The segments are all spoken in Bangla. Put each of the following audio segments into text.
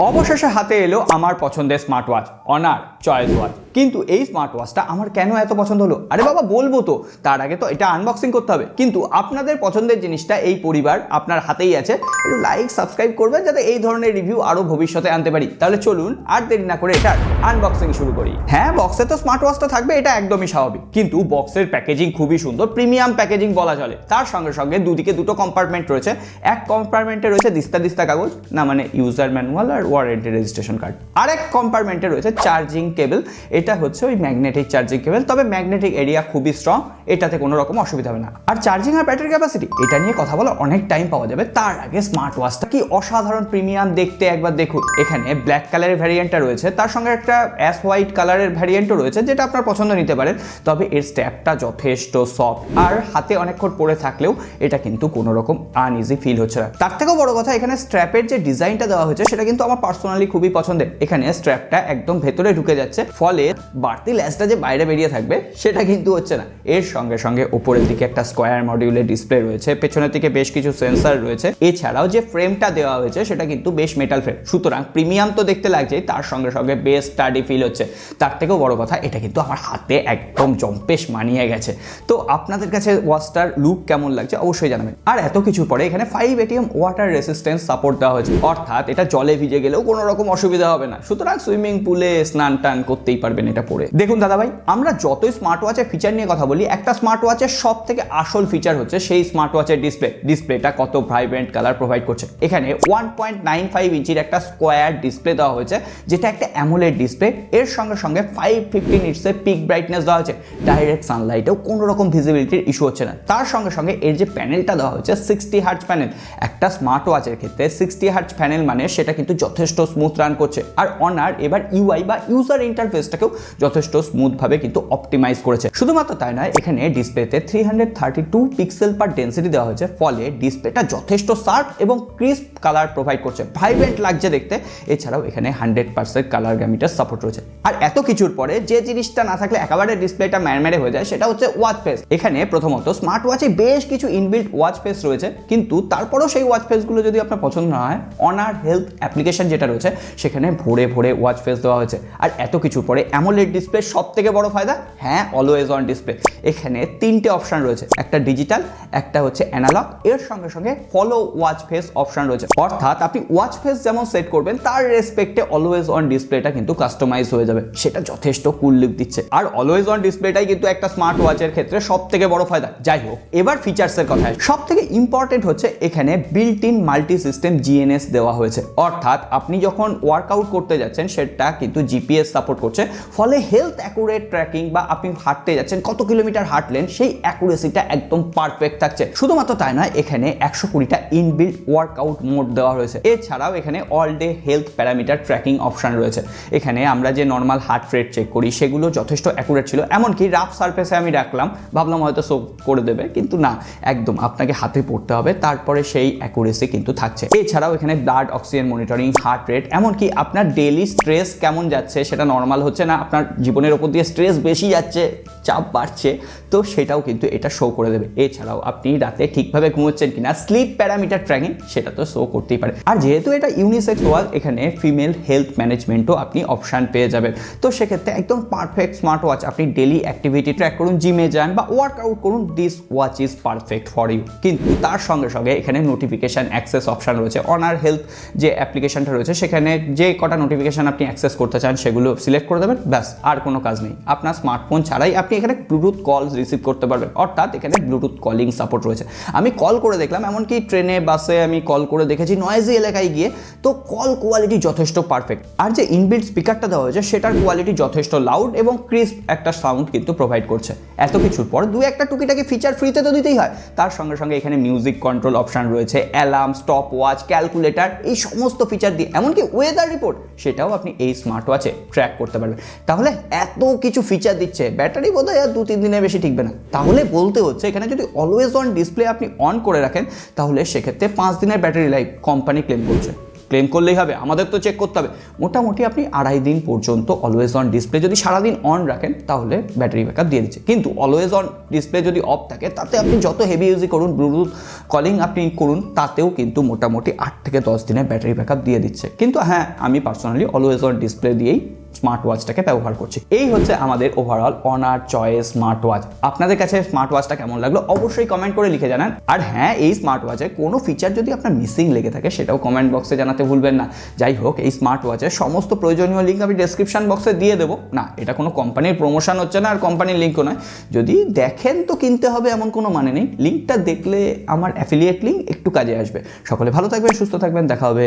অবশেষে হাতে এলো আমার পছন্দের smart watch Honor choice watch কিন্তু এই স্মার্ট ওয়াচটা আমার কেন এত পছন্দ হলো? আরে বাবা, বলব তো। তার আগে তো এটা আনবক্সিং করতে হবে। কিন্তু আপনাদের পছন্দের জিনিসটা এই পরিবার আপনার হাতেই আছে। একটু লাইক সাবস্ক্রাইব করবেন যাতে এই ধরনের রিভিউ আরও ভবিষ্যতে আনতে পারি। তাহলে চলুন আর দেরি না করে এটার আনবক্সিং শুরু করি। হ্যাঁ বক্সে তো স্মার্ট ওয়াচটা থাকবে, এটা একদমই স্বাভাবিক। কিন্তু বক্সের প্যাকেজিং খুবই সুন্দর প্রিমিয়াম প্যাকেজিং বলা চলে। তার সঙ্গে সঙ্গে দুদিকে দুটো কম্পার্টমেন্ট রয়েছে। এক কম্পার্টমেন্টে রয়েছে দিস্তা দিস্তা কাগজ, না মানে ইউজার ম্যানুয়াল আর ওয়ারেন্টি রেজিস্ট্রেশন কার্ড আরেক কম্পার্টমেন্টে রয়েছে চার্জিং কেবল এটা হচ্ছে ওই ম্যাগনেটিক চার্জিং কেবল তবে ম্যাগনেটিক এরিয়া খুবই স্ট্রং এটাতে কোনো রকম অসুবিধা হবে না। আর চার্জিং আর ব্যাটারি ক্যাপাসিটি এটা নিয়ে কথা বলা অনেক টাইম পাওয়া যাবে। তার আগে স্মার্ট ওয়াচটা কি অসাধারণ প্রিমিয়াম দেখতে একবার দেখুন। এখানে ব্ল্যাক কালারের ভ্যারিয়েন্টটা রয়েছে, তার সঙ্গে একটা অ্যাস হোয়াইট কালারের ভ্যারিয়েন্টও রয়েছে, যেটা আপনার পছন্দ নিতে পারেন। তবে এর স্ট্যাপটা যথেষ্ট সফট আর হাতে অনেকক্ষণ পরে থাকলেও এটা কিন্তু কোনো রকম আনইজি ফিল হচ্ছে না। তার থেকেও বড় কথা, এখানে স্ট্র্যাপের যে ডিজাইনটা দেওয়া হয়েছে, সেটা কিন্তু আমার পার্সোনালি খুবই পছন্দের। এখানে স্ট্র্যাপটা একদম ভেতরে ঢুকে যাচ্ছে, ফলে বাড়তি ল্যাসটা যে বাইরে বেরিয়ে থাকবে, সেটা কিন্তু হচ্ছে না। এর সঙ্গে সঙ্গে উপরের দিকে একটা স্কোয়ার মডিউলের ডিসপ্লে রয়েছে, পেছনের দিকে বেশ কিছু সেন্সার রয়েছে। এছাড়াও যে ফ্রেমটা দেওয়া হয়েছে, সেটা কিন্তু বেশ মেটাল ফ্রেম সুতরাং প্রিমিয়াম তো দেখতে লাগছেই, তার সঙ্গে সঙ্গে বেশ স্টাডি ফিল হচ্ছে। তার থেকেও বড় কথা, এটা কিন্তু আমার হাতে একদম জম্পেশ মানিয়ে গেছে। তো আপনাদের কাছে ওয়াচটার লুক কেমন লাগছে, অবশ্যই জানাবেন। আর এত কিছু পরে এখানে five ATM water resistance support দেওয়া হয়েছে। অর্থাৎ এটা জলে ভিজে গেলেও কোনো রকম অসুবিধা হবে না। সুতরাং সুইমিং পুলে স্নান টান করতেই পারবেন এটা পরে দেখুন দাদা ভাই আমরা যতই স্মার্ট ওয়াচের ফিচার নিয়ে কথা বলি, একটা স্মার্ট ওয়াচের সব থেকে আসল ফিচার হচ্ছে সেই স্মার্ট ওয়াচের ডিসপ্লে ডিসপ্লেটা কত ভাইব্রেন্ট কালার প্রোভাইড করছে। এখানে ওয়ান পয়েন্ট নাইন ফাইভ ইঞ্চির একটা স্কোয়ার ডিসপ্লে দেওয়া হয়েছে, যেটা একটা অ্যামোলেড ডিসপ্লে এর সঙ্গে সঙ্গে ফাইভ ফিফটিন ইটসের পিক ব্রাইটনেস দেওয়া হয়েছে। ডাইরেক্ট সানলাইটেও কোনো রকম ভিজিবিলিটির ইস্যু হচ্ছে না। তার সঙ্গে সঙ্গে এর যে প্যানেলটা দেওয়া হয়েছে সিক্সটি হার্টস প্যানেল একটা স্মার্ট ওয়াচের ক্ষেত্রে সিক্সটি হার্টস প্যানেল মানে সেটা কিন্তু যথেষ্ট স্মুথ রান করছে। আর অনার এবার ইউআই বা ইউজার ইন্টারফেসটাকেও যথেষ্ট স্মুথভাবে কিন্তু অপটিমাইজ করেছে। শুধুমাত্র তাই নয়, এখানে ডিসপ্লেতে three hundred thirty two pixel per density দেওয়া হয়েছে, ফলে ডিসপ্লেটা যথেষ্ট শার্প এবং ক্রিস্প কালার প্রোভাইড করছে। ভাইব্রেন্ট লাগছে দেখতে, এছাড়াও এখানে hundred percent colour gamut support রয়েছে। আর এত কিছুর পরে যে জিনিসটা না থাকলে একেবারে ডিসপ্লেটা ম্যারম্যারে হয়ে যায়, সেটা হচ্ছে ওয়াচ ফেস এখানে প্রথমত স্মার্ট ওয়াচে বেশ কিছু ইনবিল্ট ওয়াচ ফেস রয়েছে, কিন্তু তারপরেও সেই ওয়াচ ফেসগুলো যদি আপনার পছন্দ না হয় অনার হেলথ অ্যাপ্লিকেশন যেটা রয়েছে, সেখানে ভরে ভরে ওয়াচ ফেস দেওয়া হয়েছে। আর এত কিছুর পরে অ্যামোলেড ডিসপ্লে? সব থেকে বড় ফায়দা? হ্যাঁ অলওয়েজ অন ডিসপ্লে এখানে তিনটে অপশন রয়েছে। একটা ডিজিটাল একটা হচ্ছে অ্যানালগ এর সঙ্গে সঙ্গে ফলো ওয়াচ ফেস অপশন রয়েছে। অর্থাৎ আপনি ওয়াচ ফেস যেমন সেট করবেন, তার রেসপেক্টে অলওয়েজ অন ডিসপ্লেটা কিন্তু কাস্টমাইজ হয়ে যাবে। সেটা যথেষ্ট কুল লুক দিচ্ছে। আর অলওয়েজ অন ডিসপ্লেটাই কিন্তু একটা স্মার্ট ওয়াচের ক্ষেত্রে সব থেকে বড় ফায়দা। যাই হোক, এবার ফিচার্সের কথায় সব থেকে ইম্পর্টেন্ট হচ্ছে এখানে built in multi system GNSS দেওয়া হয়েছে। অর্থাৎ আপনি যখন ওয়ার্কআউট করতে যাচ্ছেন, সেটা কিন্তু জিপিএস সাপোর্ট করছে। ফলে হেলথ অ্যাকুরেট ট্র্যাকিং বা আপনি হাঁটতে যাচ্ছেন, কত কিলোমিটার হাঁটলেন, সেই অ্যাকুরেসিটা একদম পারফেক্ট থাকছে। শুধুমাত্র তাই নয়, এখানে একশো কুড়িটা ইনবিল্ড ওয়ার্কআউট মোড দেওয়া রয়েছে। এছাড়াও এখানে all day health parameter tracking option রয়েছে। এখানে আমরা যে নর্মাল হার্ট রেট চেক করি, সেগুলো যথেষ্ট অ্যাকুরেট ছিল। এমনকি রাফ সারফেসে আমি রাখলাম, ভাবলাম হয়তো শো করে দেবে, কিন্তু না, একদম আপনাকে হাতে পড়তে হবে, তারপরে সেই অ্যাকুরেসি কিন্তু থাকছে। এছাড়াও এখানে blood oxygen monitoring heart rate এমনকি আপনার ডেইলি স্ট্রেস কেমন যাচ্ছে, সেটা নর্মাল হচ্ছে না আপনার জীবনের ওপর দিয়ে স্ট্রেস বেশি যাচ্ছে, চাপ বাড়ছে, তো সেটাও কিন্তু এটা শো করে দেবে। এছাড়াও আপনি রাতে ঠিকভাবে ঘুমোচ্ছেন কিনা স্লিপ প্যারামিটার ট্র্যাকিং সেটা তো শো করতেই পারে। আর যেহেতু এটা ইউনিসেক্স ওয়াল এখানে ফিমেল হেলথ ম্যানেজমেন্টও আপনি অপশান পেয়ে যাবেন। তো সেক্ষেত্রে একদম পারফেক্ট স্মার্ট ওয়াচ আপনি ডেলি অ্যাক্টিভিটি ট্র্যাক করুন জিমে যান বা ওয়ার্কআউট করুন this watch is perfect for you কিন্তু তার সঙ্গে সঙ্গে এখানে নোটিফিকেশান অ্যাক্সেস অপশান রয়েছে। অনার হেলথ যে অ্যাপ্লিকেশনটা রয়েছে, সেখানে যে কটা নোটিফিকেশান আপনি অ্যাক্সেস করতে চান, সেগুলো সিলেক্ট করে দেবেন। ব্যাস, আর কোনো কাজ নেই। আপনার স্মার্টফোন ছাড়াই আপনি এখানে ব্লুটুথ কল রিসিভ করতে পারবেন। অর্থাৎ এখানে ব্লুটুথ কলিং সাপোর্ট রয়েছে। আমি কল করে দেখলাম, এমনকি ট্রেনে, বাসে আমি কল করে দেখেছি নয়েজি এলাকায় গিয়ে। তো কল কোয়ালিটি যথেষ্ট পারফেক্ট আর যে ইনবিল্ট স্পিকারটা দেওয়া হয়েছে, সেটার কোয়ালিটি যথেষ্ট লাউড এবং ক্রিস্প একটা সাউন্ড কিন্তু প্রোভাইড করছে। এত কিছুর পর দু একটা টুকিটাকি ফিচার ফ্রিতে তো দিতেই হয়। তার সঙ্গে সঙ্গে এখানে মিউজিক কন্ট্রোল অপশন রয়েছে অ্যালার্ম স্টপ ওয়াচ ক্যালকুলেটার এই সমস্ত ফিচার দিয়ে। এমনকি ওয়েদার রিপোর্ট সেটাও আপনি এই স্মার্ট ওয়াচে ট্র্যাক করতে পারবেন। তাহলে এত কিছু ফিচার দিচ্ছে ব্যাটারি বোধহয় আর দু তিন দিনের বেশি টিকবে না। তাহলে বলতে হচ্ছে, এখানে যদি অলওয়েজ অন ডিসপ্লে আপনি অন করে রাখেন, তাহলে সেক্ষেত্রে পাঁচ দিনের ব্যাটারি লাইফ কোম্পানি ক্লেম করছে। ক্লেম করলেই হবে, আমাদের তো চেক করতে হবে। মোটামুটি আপনি আড়াই দিন পর্যন্ত অলওয়েজ অন ডিসপ্লে যদি সারাদিন অন রাখেন, তাহলে ব্যাটারি ব্যাকআপ দিয়ে দিচ্ছে। কিন্তু অলওয়েজ অন ডিসপ্লে যদি অফ থাকে, তাতে আপনি যত হেভি ইউজই করুন ব্লুটুথ কলিং আপনি করুন, তাতেও কিন্তু মোটামুটি আট থেকে দশ দিনের ব্যাটারি ব্যাকআপ দিয়ে দিচ্ছে। কিন্তু হ্যাঁ আমি পার্সোনালি অলওয়েজ অন ডিসপ্লে দিয়েই স্মার্ট ওয়াচটাকে ব্যবহার করছি। এই হচ্ছে আমাদের overall Honor choice smart watch আপনাদের কাছে স্মার্ট ওয়াচটা কেমন লাগল অবশ্যই কমেন্ট করে লিখে জানান। আর হ্যাঁ এই স্মার্ট ওয়াচে কোনো ফিচার যদি আপনার মিসিং লেগে থাকে, সেটাও কমেন্ট বক্সে জানাতে ভুলবেন না। যাই হোক, এই স্মার্ট ওয়াচের সমস্ত প্রয়োজনীয় লিঙ্ক আমি ডেসক্রিপশন বক্সে দিয়ে দেবো। না, এটা কোনো কোম্পানির প্রমোশন হচ্ছে না, আর কোম্পানির লিঙ্কও নয়। যদি দেখেন তো কিনতে হবে এমন কোনো মানে নেই। লিঙ্কটা দেখলে আমার অ্যাফিলিয়েট লিঙ্ক একটু কাজে আসবে। সকলে ভালো থাকবেন, সুস্থ থাকবেন, দেখা হবে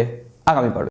আগামী পর্বে।